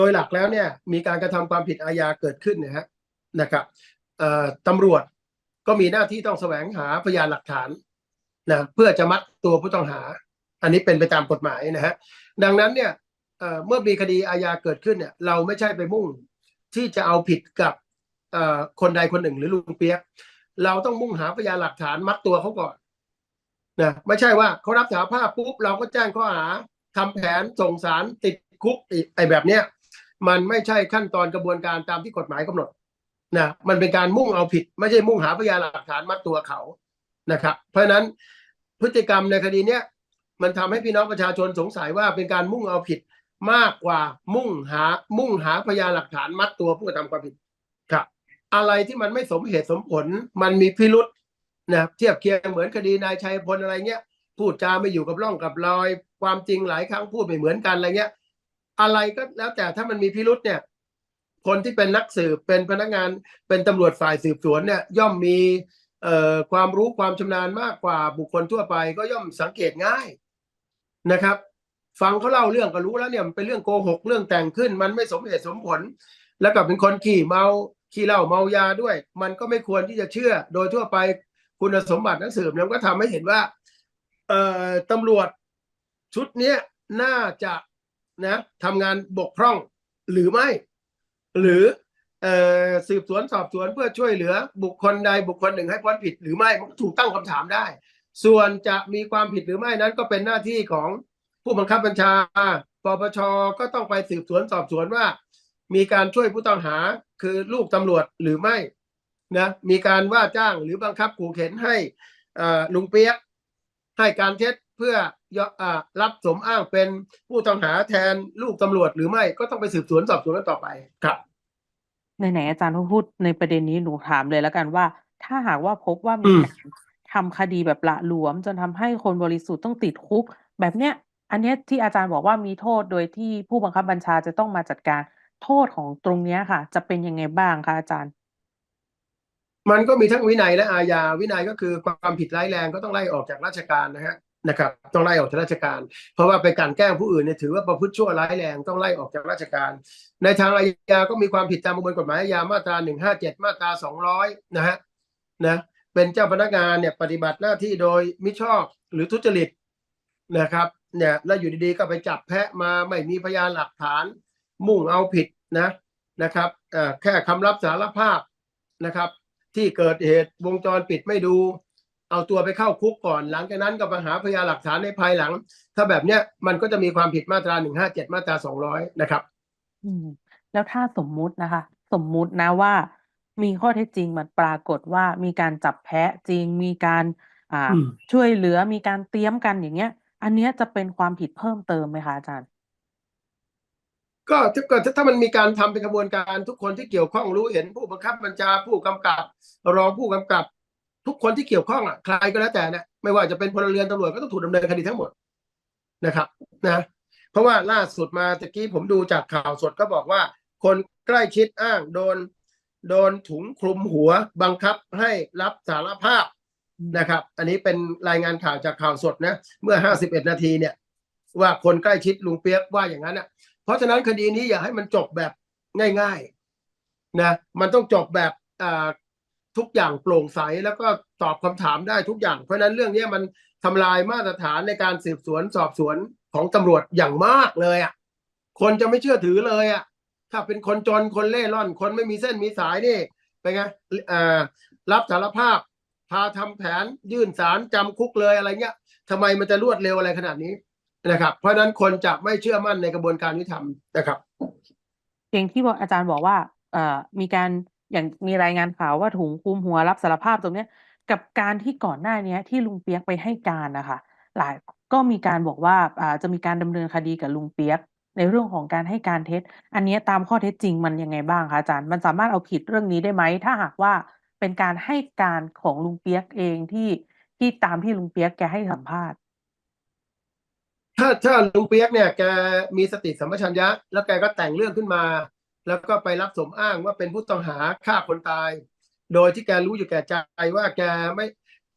ดยหลักแล้วเนี่ยมีการกระทำความผิดอาญาเกิดขึ้นนะฮะนะครับตำรวจก็มีหน้าที่ต้องแสวงหาพยานหลักฐานนะเพื่อจะมัดตัวผู้ต้องหา อันนี้เป็นไปตามกฎหมายนะฮะดังนั้นเนี่ยเเมื่อมีคดีอาญาเกิดขึ้นเนี่ยเราไม่ใช่ไปมุ่งที่จะเอาผิดกับคนใดคนหนึ่งหรือลุงเปียก เราต้องมุ่งหาพยานหลักฐานมัดตัวเขาก่อนนะไม่ใช่ว่าเขารับสารภาพปุ๊บเราก็แจ้งข้อหาทำแผนส่งสารติดคุกไอ้แบบเนี้ย มันไม่ใช่ขั้นตอนกระบวนการตามที่กฎหมายกำหนดนะมันเป็นการมุ่งเอาผิด ไม่ใช่มุ่งหาพยานหลักฐานมัดตัวเขานะครับ เพราะฉะนั้นพฤติกรรมในคดีเนี้ยมันทำให้พี่น้องประชาชนสงสัยว่าเป็นการมุ่งเอาผิดมากกว่ามุ่งหามุ่งหาพยานหลักฐานมัดตัวผู้กระทำความผิดครับ อะไรที่มันไม่สมเหตุสมผล มันมีพิรุษนะเทียบเคียงเหมือนคดีนายชัยพลอะไรเงี้ยพูดจาไม่อยู่กับร่องกับรอย ความจริงหลายครั้งพูดไม่เหมือนกันอะไรเงี้ย อะไรก็แล้วแต่ถ้ามันมีพิรุษเนี่ย คนที่เป็นนักสืบเป็นพนักงานเป็นตำรวจฝ่ายสืบสวนเนี่ย ย่อมมีเอ่อความรู้ความชำนาญมากกว่าบุคคลทั่วไป ก็ย่อมสังเกตง่ายนะครับ ฟังเขาเล่าเรื่องก็รู้แล้วเนี่ยมันเป็นเรื่องโกหกเรื่องแต่งขึ้น มันไม่สมเหตุสมผล แล้วก็เป็นคนขี่เมาขี่เหล้าเมายาด้วย มันก็ไม่ควรที่จะเชื่อ โดยทั่วไปคุณสมบัตินักสืบเนี่ยก็ทำให้เห็นว่า เอ่อตำรวจชุดเนี้ยน่าจะ นะทำงานบกพร่องหรือไม่ หรืออสืบสวนสอบสวนเพื่อช่วยเหลือบุคคลใดบุคคลหนึ่งให้พ้นผิดหรือไม่มันถูกตั้งคำถามได้ ส่วนจะมีความผิดหรือไม่นั้นก็เป็นหน้าที่ของผู้บังคับบัญชาปปชก็ต้องไปสืบสวนสอบสวนว่า มีการช่วยผู้ต้องหาคือลูกตำรวจหรือไม่นะมีการว่าจ้างหรือบังคับขู่เข็นให้ลุงเปียกให้การเท็จเพื่อ รับสมอ้างเป็นผู้ต้องหาแทนลูกตำรวจหรือไม่ก็ต้องไปสืบสวนสอบสวนกันต่อไปครับไหนๆอาจารย์พูดในประเด็นนี้หนูถามเลยแล้วกันว่า ถ้าหากว่าพบว่ามีอืมการทำคดีแบบละหลวม จนทำให้คนบริสุทธิ์ต้องติดคุก แบบเนี้ย อันเนี้ยที่อาจารย์บอกว่ามีโทษโดยที่ผู้บังคับบัญชาจะต้องมาจัดการโทษของตรงเนี้ยค่ะ จะเป็นยังไงบ้างคะอาจารย์ มันก็มีทั้งวินัยและอาญาวินัยก็คือความผิดร้ายแรงก็ต้องไล่ออกจากราชการนะฮะ นะครับต้องไล่ออกจากราชการ เพราะว่าไปกลันแกล้งผู้อื่นเนี่ยถือว่าประพฤติชั่วร้ายแรงต้องไล่ออกจากราชการ ในทางอาญาก็มีความผิดตามประมวลกฎหมายอาญามาตราหนึ่งห้าเจ็ดมาตราสองร้อยนะฮะนะเป็นเจ้าพนักงานเนี่ยปฏิบัติหน้าที่โดยมิชอบหรือทุจริตนะครับเนี่ยแล้วอยู่ดีๆก็ไปจับแพะมาไม่มีพยานหลักฐาน มุ่งเอาผิดนะนะครับเออแค่คำรับสารภาพนะครับ ที่เกิดเหตุวงจรปิดไม่ดู เอาตัวไปเข้าคุกก่อน หลังจากนั้นก็ไปหาพยานหลักฐานในภายหลัง ถ้าแบบเนี้ยมันก็จะมีความผิดมาตราหนึ่งห้าเจ็ดมาตราสองร้อยนะครับอืมแล้วถ้าสมมุตินะคะ สมมุตินะว่า มีข้อเท็จจริงมันปรากฏว่ามีการจับแพะจริง มีการอ่าอืม ช่วยเหลือมีการเตรียมกันอย่างเงี้ย อันเนี้ยจะเป็นความผิดเพิ่มเติมไหมคะอาจารย์ ก็ถ้าเกิดถ้ามันมีการทำเป็นกระบวนการทุกคนที่เกี่ยวข้องรู้เห็นผู้บังคับบัญชาผู้กำกับ รองผู้กำกับ ทุกคนที่เกี่ยวข้องอะใครก็แล้วแต่เนี่ยไม่ว่าจะเป็นพลเรือนตำรวจก็ต้องถูกดำเนินคดีทั้งหมดนะครับ นะ เพราะว่าล่าสุดมาตะกี้ผมดูจากข่าวสดก็บอกว่า คนใกล้ชิดอ้างโดน โดนถุงคลุมหัวบังคับให้รับสารภาพนะครับ อันนี้เป็นรายงานข่าวจากข่าวสดนะ เมื่อ 51 นาทีเนี่ย ว่าคนใกล้ชิดลุงเปียกว่าอย่างนั้นอะ เพราะฉะนั้นคดีนี้อย่าให้มันจบแบบง่าย ๆ นะ มันต้องจบแบบอ่า ทุกอย่างโปร่งใสแล้วก็ตอบคำถามได้ทุกอย่าง เพราะฉะนั้นเรื่องนี้มันทำลายมาตรฐานในการสืบสวนสอบสวนของตำรวจอย่างมากเลยอะคนจะไม่เชื่อถือเลยอะถ้าเป็นคนจนคนเล่ร่อน คนไม่มีเส้นมีสายนี่เป็นไงอ่ารับสารภาพ พาทำแผนยื่นสารจำคุกเลยอะไรเงี้ยทำไมมันจะรวดเร็วอะไรขนาดนี้นะครับ เพราะฉะนั้นคนจะไม่เชื่อมั่นในกระบวนการยุติธรรมนะครับอย่างที่อกอาจารย์บอกว่าเอ่อมีการ อย่างมีรายงานข่าวว่าถุงคลุมหัวรับสารภาพตรงเนี้ย กับการที่ก่อนหน้าเนี้ย ที่ลุงเปียกไปให้การนะคะหลายก็มีการบอกว่าอ่าจะมีการดำเนินคดีกับลุงเปียก ในเรื่องของการให้การเท็จ อันนี้ตามข้อเท็จจริงมันยังไงบ้างคะอาจารย์มันสามารถเอาผิดเรื่องนี้ได้ไหมถ้าหากว่าเป็นการให้การของลุงเปียกเองที่ที่ตามที่ลุงเปียกแกให้สัมภาษณ์ ถ้าถ้าลุงเปียกเนี่ยแกมีสติสัมปชัญญะ แล้วแกก็แต่งเรื่องขึ้นมา แล้วก็ไปรับสมอ้างว่าเป็นผู้ต้องหาฆ่าคนตาย โดยที่แกรู้อยู่แก่ใจว่าแกไม่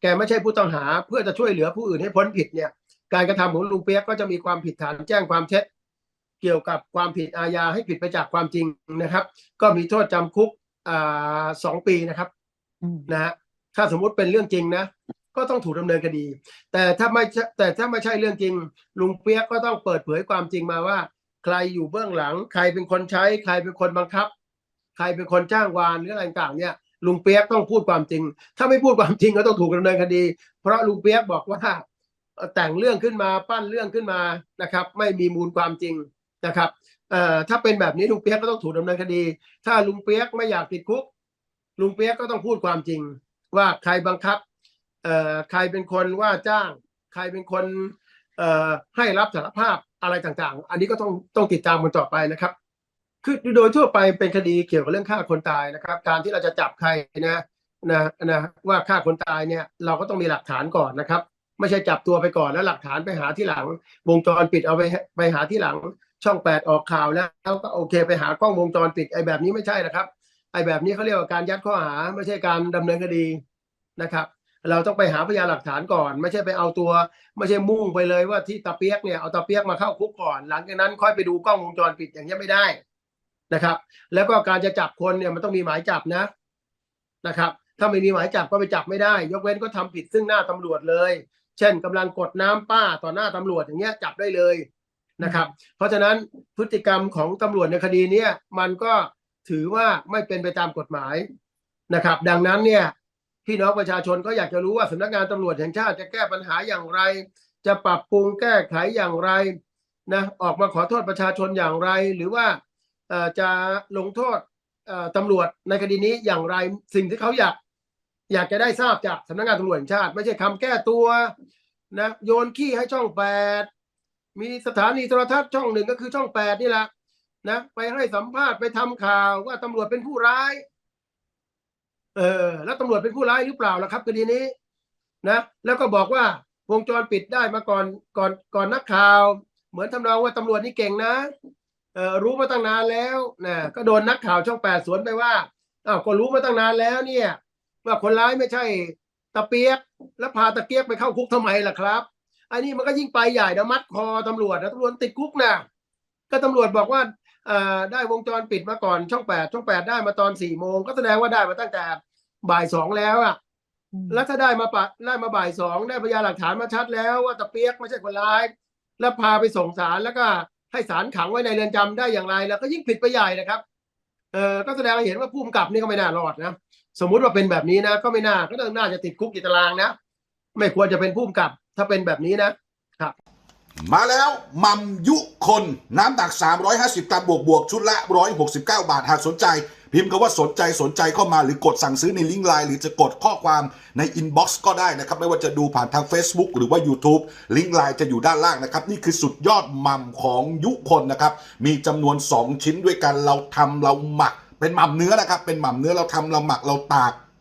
แกไม่ใช่ผู้ต้องหาเพื่อจะช่วยเหลือผู้อื่นให้พ้นผิดเนี่ย การกระทำของลุงเปียกก็จะมีความผิดฐานแจ้งความเท็จ เกี่ยวกับความผิดอาญาให้ผิดไปจากความจริงนะครับ ก็มีโทษจำคุกอ่าสองปีนะครับนะฮะถ้าสมมุติเป็นเรื่องจริงนะก็ต้องถูกดำเนินคดี แต่ถ้าไม่แต่ถ้าไม่ใช่เรื่องจริง ลุงเปียกก็ต้องเปิดเผยความจริงมาว่า ใครอยู่เบื้องหลัง ใครเป็นคนใช้ ใครเป็นคนบังคับ ใครเป็นคนจ้างวานหรืออะไรต่างเนี่ยลุงเปียกต้องพูดความจริง ถ้าไม่พูดความจริงก็ต้องถูกดำเนินคดี เพราะลุงเปียกบอกว่าแต่งเรื่องขึ้นมาปั้นเรื่องขึ้นมานะครับ ไม่มีมูลความจริงนะครับเอ่อถ้าเป็นแบบนี้ลุงเปียกก็ต้องถูกดำเนินคดี ถ้าลุงเปียกไม่อยากติดคุก ลุงเปียกก็ต้องพูดความจริง ว่าใครบังคับเอ่อใครเป็นคนว่าจ้าง ใครเป็นคน ให้รับสารภาพอะไรต่างๆ อันนี้ก็ต้องต้องติดตามกันต่อไปนะครับ คือโดยทั่วไปเป็นคดีเกี่ยวกับเรื่องฆ่าคนตายนะครับ การที่เราจะจับใครนะนะนะว่าฆ่าคนตายเนี่ยเราก็ต้องมีหลักฐานก่อนนะครับ ไม่ใช่จับตัวไปก่อนแล้วหลักฐานไปหาที่หลัง วงจรปิดเอาไปไปหาที่หลัง ช่องแปดออกข่าวแล้วก็โอเคไปหากล้องวงจรปิดไอ้แบบนี้ไม่ใช่นะครับไอ้แบบนี้เขาเรียกว่าการยัดข้อหาไม่ใช่การดำเนินคดีนะครับ เราต้องไปหาพยานหลักฐานก่อน ไม่ใช่ไปเอาตัว ไม่ใช่มุ่งไปเลยว่าที่ตาเปียกเนี่ยเอาตาเปียกมาเข้าคุกก่อน หลังจากนั้นค่อยไปดูกล้องวงจรปิดอย่างนี้ยไม่ได้นะครับ แล้วก็การจะจับคนเนี่ยมันต้องมีหมายจับนะนะครับ ถ้าไม่มีหมายจับก็ไปจับไม่ได้ ยกเว้นก็ทำผิดซึ่งหน้าตำรวจเลย เช่นกำลังกดน้ำป้าต่อหน้าตำรวจอย่างเงี้ยจับได้เลยนะครับ เพราะฉะนั้นพฤติกรรมของตำรวจในคดีเนี้ยมันก็ถือว่าไม่เป็นไปตามกฎหมายนะครับ ดังนั้นเนี่ย พี่น้องประชาชนก็อยากจะรู้ว่าสำนักงานตำรวจแห่งชาติจะแก้ปัญหาอย่างไร จะปรับปรุงแก้ไขอย่างไรนะออกมาขอโทษประชาชนอย่างไร หรือว่าจะลงโทษเอ่อตำรวจในคดีนี้อย่างไร สิ่งที่เขาอยากอยากจะได้ทราบจากสำนักงานตำรวจแห่งชาติ ไม่ใช่คำแก้ตัวนะโยนขี้ให้ช่องแปดมีสถานีโทรทัศน์ช่องหนึ่งก็คือช่องแปดนี่แหละนะไปให้สัมภาษณ์ไปทำข่าวว่าตำรวจเป็นผู้ร้าย เออแล้วตำรวจเป็นผู้ร้ายหรือเปล่าล่ะครับคดีนี้นะแล้วก็บอกว่าวงจรปิดได้มาก่อนก่อนก่อนนักข่าว เหมือนทำนองว่าตำรวจนี่เก่งนะเออรู้มาตั้งนานแล้วนะก็โดนนักข่าวช่องแปดสวนไปว่าอ้าวก็รู้มาตั้งนานแล้วเนี่ยว่าคนร้ายไม่ใช่ตะเปียก แล้วพาตะเกียกไปเข้าคุกทำไมล่ะครับอันนี้มันก็ยิ่งไปใหญ่นะมัดคอตำรวจนะตำรวจติดคุกนะก็ตำรวจบอกว่า ได้วงจรปิดมาก่อนช่องแปดช่องแปดได้มาตอนสี่โมงก็แสดงว่าได้มาตั้งแต่บ่ายสองแล้วอะอืมแล้วถ้าได้มาปะได้มาบ่ายสองได้พยานหลักฐานมาชัดแล้วว่าตะเปียกไม่ใช่คนร้าย แล้วพาไปส่งศาลแล้วก็ให้ศาลขังไว้ในเรือนจำได้อย่างไร แล้วก็ยิ่งผิดไปใหญ่นะครับเออก็แสดงให้เห็นว่าผู้กำกับนี่ก็ไม่น่ารอดนะสมมุติว่าเป็นแบบนี้นะ ก็ไม่น่าก็น่าจะติดคุกติดตารางนะ ไม่ควรจะเป็นผู้กำกับ ถ้าเป็นแบบนี้นะ มาแล้วมัมยุคนน้ำหนัก 350 กรัมบวกบวกชุดละ 169 บาท หากสนใจ พิมพ์คำว่าสนใจสนใจเข้ามาหรือกดสั่งซื้อในลิงก์ไลน์หรือจะกดข้อความในอินบ็อกซ์ก็ได้นะครับ ไม่ว่าจะดูผ่านทาง Facebook หรือว่า YouTube ลิงก์ไลน์จะอยู่ด้านล่างนะครับ นี่คือสุดยอดมัมของยุคนนะครับ มีจำนวน 2 ชิ้นด้วยกันเราทำเราหมัก เป็นม่ำเนื้อนะครับเป็นม่ำเนื้อเราทำเราหมักเราตาก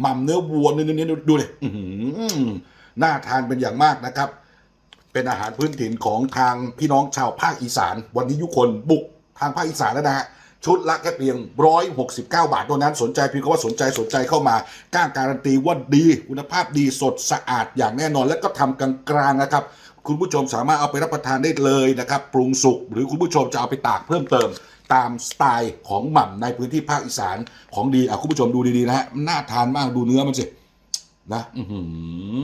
หม่ำเนื้อวัวเนื้อเนื้อดูเลยน่าทานเป็นอย่างมากนะครับ เป็นอาหารพื้นถิ่นของทางพี่น้องชาวภาคอีสาน วันนี้ยุคนบุกทางภาคอีสานแล้วนะฮะชุดละแค่เพียง 169 บาทเท่านั้นสนใจพียงก็ว่าสนใจสนใจเข้ามาก้าการันตีว่าดีคุณภาพดีสดสะอาดอย่างแน่นอน และก็ทำกลางๆนะครับ คุณผู้ชมสามารถเอาไปรับประทานได้เลยนะครับ ปรุงสุกหรือคุณผู้ชมจะเอาไปตากเพิ่มเติม ตามสไตล์ของหม่ำในพื้นที่ภาคอีสานของดีอะคุณผู้ชมดูดีๆนะฮะน่าทานมากดูเนื้อมันสินะอื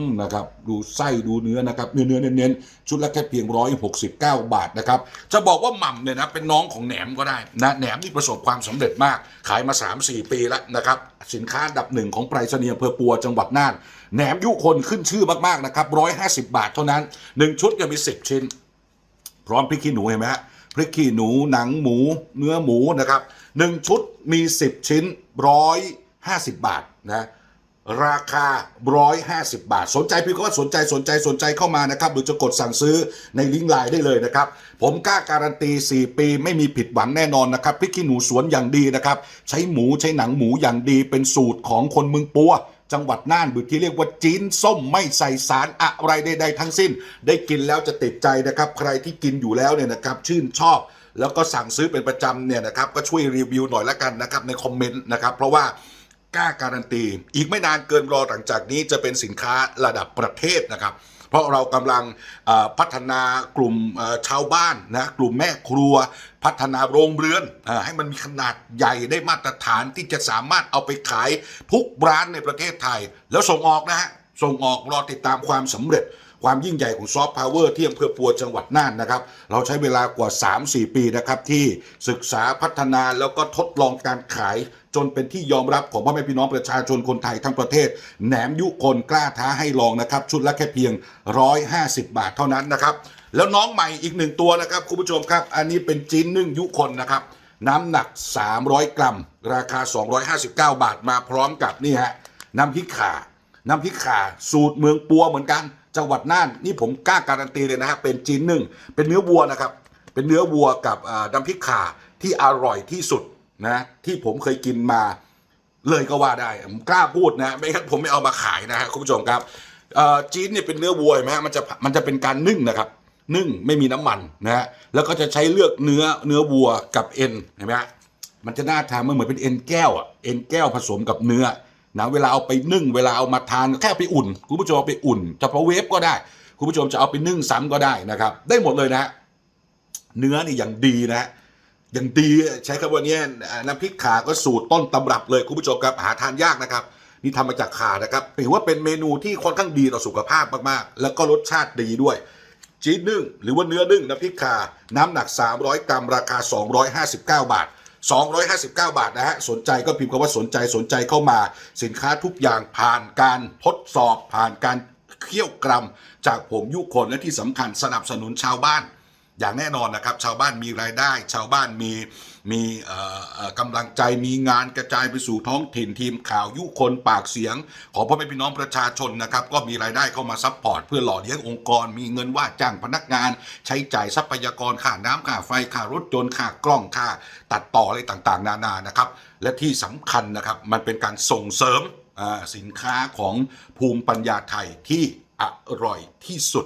อนะครับดูไส้ดูเนื้อนะครับเนื้อเนื้อเน้นๆชุดละแค่เพียงร้อยหกสิบเก้าบาทนะครับจะบอกว่าหม่ำเนี่ยนะเป็นน้องของแหนมก็ได้นะแหนมนี่ประสบความสำเร็จมาก ขายมา 3-4 ปีแล้วนะครับสินค้าดับหนึ่งของไปรษณีย์อำเภอปัวจังหวัดน่านแหนมยุคนขึ้นชื่อมากๆนะครับร้อยห้าสิบบาทเท่านั้นหนึ่งชุดจะมีสิบชิ้น พร้อมพริกขี้หนูเห็นไหมฮะ พริกขี้หนูหนังหมู เนื้อหมูนะครับหนึ่งชุดมี 10 ชิ้น 150 บาทนะราคา 150 บาท สนใจพี่ก็ว่าสนใจสนใจสนใจเข้ามานะครับ หรือจะกดสั่งซื้อในลิงก์ไลน์ได้เลยนะครับ ผมกล้าการันตี 4 ปีไม่มีผิดหวังแน่นอนนะครับพริกขี้หนูสวนอย่างดีนะครับ ใช้หมูใช้หนังหมูอย่างดีเป็นสูตรของคนเมืองปัว จังหวัดน่านหรือที่เรียกว่าจีนส้มไม่ใส่สารอะไรใดๆทั้งสิ้น ได้กินแล้วจะติดใจนะครับ ใครที่กินอยู่แล้วเนี่ยนะครับชื่นชอบแล้วก็สั่งซื้อเป็นประจำเนี่ยนะครับก็ช่วยรีวิวหน่อยละกันนะครับในคอมเมนต์นะครับเพราะว่ากล้าการันตี อีกไม่นานเกินรอหลังจากนี้จะเป็นสินค้าระดับประเทศนะครับ เพราะเรากำลังพัฒนากลุ่มชาวบ้านนะกลุ่มแม่ครัว พัฒนาโรงเรือนให้มันมีขนาดใหญ่ได้มาตรฐานที่จะสามารถเอาไปขายทุกร้านในประเทศไทย แล้วส่งออกนะฮะส่งออกรอติดตามความสำเร็จความยิ่งใหญ่ของซอฟต์พาวเวอร์ที่อำเภอปัวจังหวัดน่านนะครับ เราใช้เวลากว่า 3-4 ปีนะครับ ที่ศึกษาพัฒนาแล้วก็ทดลองการขาย จนเป็นที่ยอมรับของพ่อแม่พี่น้องประชาชนคนไทยทั้งประเทศ แหนมยุคนกล้าท้าให้ลองนะครับ ชุดละแค่เพียง 150 บาทเท่านั้นนะครับ แล้วน้องใหม่อีกหนึ่งตัวนะครับคุณผู้ชมครับ อันนี้เป็นจีนนึ่งยุคนนะครับ น้ำหนัก 300 กรัม ราคา 259 บาทมาพร้อมกับนี่ฮะน้ำพริกข่า น้ำพริกข่า สูตรเมืองปัวเหมือนกันจังหวัดน่านนี่ผมกล้าการันตีเลยนะฮะเป็นจีนหนึ่งเป็นเนื้อวัวนะครับ เป็นเนื้อวัวกับน้ำพริกข่าที่อร่อยที่สุด นะที่ผมเคยกินมาเลยก็ว่าได้ผมกล้าพูดนะ ไม่งั้นผมไม่เอามาขายนะฮะคุณผู้ชมครับจีนเนี่ยเป็นเนื้อวัวไหมมันจะมันจะเป็นการนึ่งนะครับ นึ่งไม่มีน้ำมันนะฮะแล้วก็จะใช้เลือกเนื้อเนื้อวัวกับเอ็นเห็นไหมฮะมันจะน่าทานมันเหมือนเป็นเอ็นแก้วอะเอ็นแก้วผสมกับเนื้อนะเวลาเอาไปนึ่ง เวลาเอามาทานแค่ไปอุ่นคุณผู้ชมเอาไปอุ่นเฉพาะเวฟก็ได้คุณผู้ชมจะเอาไปนึ่งซ้ำก็ได้นะครับ ได้หมดเลยนะฮะเนื้อนี่อย่างดีนะฮะ อย่างดีใช้คำว่านี้น้ำพริกขาก็สูตรต้นตำรับเลยคุณผู้ชมครับหาทานยากนะครับ นี่ทำมาจากขานะครับถือว่าเป็นเมนูที่ค่อนข้างดีต่อสุขภาพมากๆ แล้วก็รสชาติดีด้วยจีนนึ่งหรือว่าเนื้อนึ่งน้ำพริกขาน้ำหนัก 300 กรัมราคา 259 บาท 259 บาทนะฮะสนใจก็พิมพ์คำว่าสนใจสนใจเข้ามา สินค้าทุกอย่างผ่านการทดสอบผ่านการเคี่ยวกรัม จากผมยุคนและที่สำคัญสนับสนุนชาวบ้าน อย่างแน่นอนนะครับ ชาวบ้านมีรายได้ ชาวบ้านมีมีกำลังใจมีงานกระจายไปสู่ท้องถิ่นทีมข่าวยุคนปากเสียง ของพ่อแม่พี่น้องประชาชนนะครับ ก็มีรายได้เข้ามาซัพพอร์ตเพื่อหล่อเลี้ยงองค์กร มีเงินว่าจ้างพนักงาน ใช้จ่ายทรัพยากรค่าน้ำค่าไฟค่ารถยนต์ค่ากล้องค่า ตัดต่ออะไรต่างๆ นานานะครับ และที่สำคัญนะครับมันเป็นการส่งเสริมสินค้าของภูมิปัญญาไทยที่อร่อยที่สุด